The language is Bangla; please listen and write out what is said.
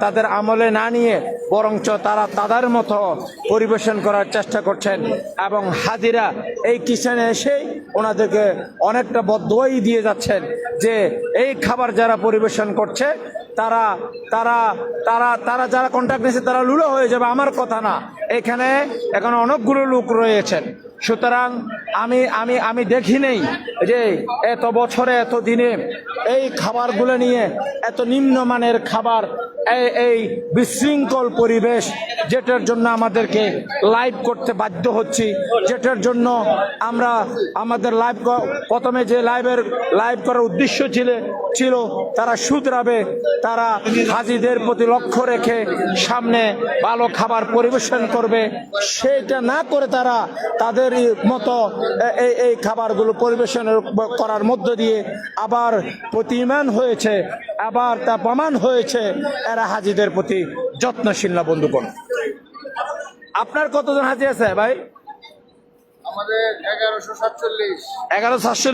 তাদের আমলে না নিয়ে বরঞ্চ তারা তাদের মতো পরিবেশন করার চেষ্টা করছেন এবং হাজিরা এই কিষানে এসেই ওনাদেরকে অনেকটা বদ্ধই দিয়ে যাচ্ছেন। যে এই খাবার যারা পরিবেশন করছে, তারা তারা তারা তারা যারা কন্ট্যাক্ট নিয়েছে, তারা লুলো হয়ে যাবে, আমার কথা না। এখানে এখন অনেকগুলো লোক রয়েছেন। সুতরাং আমি আমি আমি দেখি নেই যে এত বছরে, এত দিনে এই খাবারগুলো নিয়ে এত নিম্নমানের খাবার এই বিশৃঙ্খল পরিবেশ যেটার জন্য আমাদেরকে লাইভ করতে বাধ্য হচ্ছি, যেটার জন্য আমরা আমাদের লাইভ প্রথমে যে লাইভের লাইভ করার উদ্দেশ্য ছিল ছিল তারা শুধরাবে, তারা হাজিদের প্রতি লক্ষ্য রেখে সামনে ভালো খাবার পরিবেশন করবে। সেটা না করে তারা তাদের মতো এই এই খাবারগুলো পরিবেশন করার মধ্য দিয়ে আবার প্রতিমান হয়েছে। আবার তা প্রমাণ হয়েছে এরা হাজিদের প্রতি যত্নশীল না বন্ধুগণ। আপনার কতজন হাজি আছে ভাই? আমাদের এগারোশো সাতচল্লিশ। এগারো সাতশো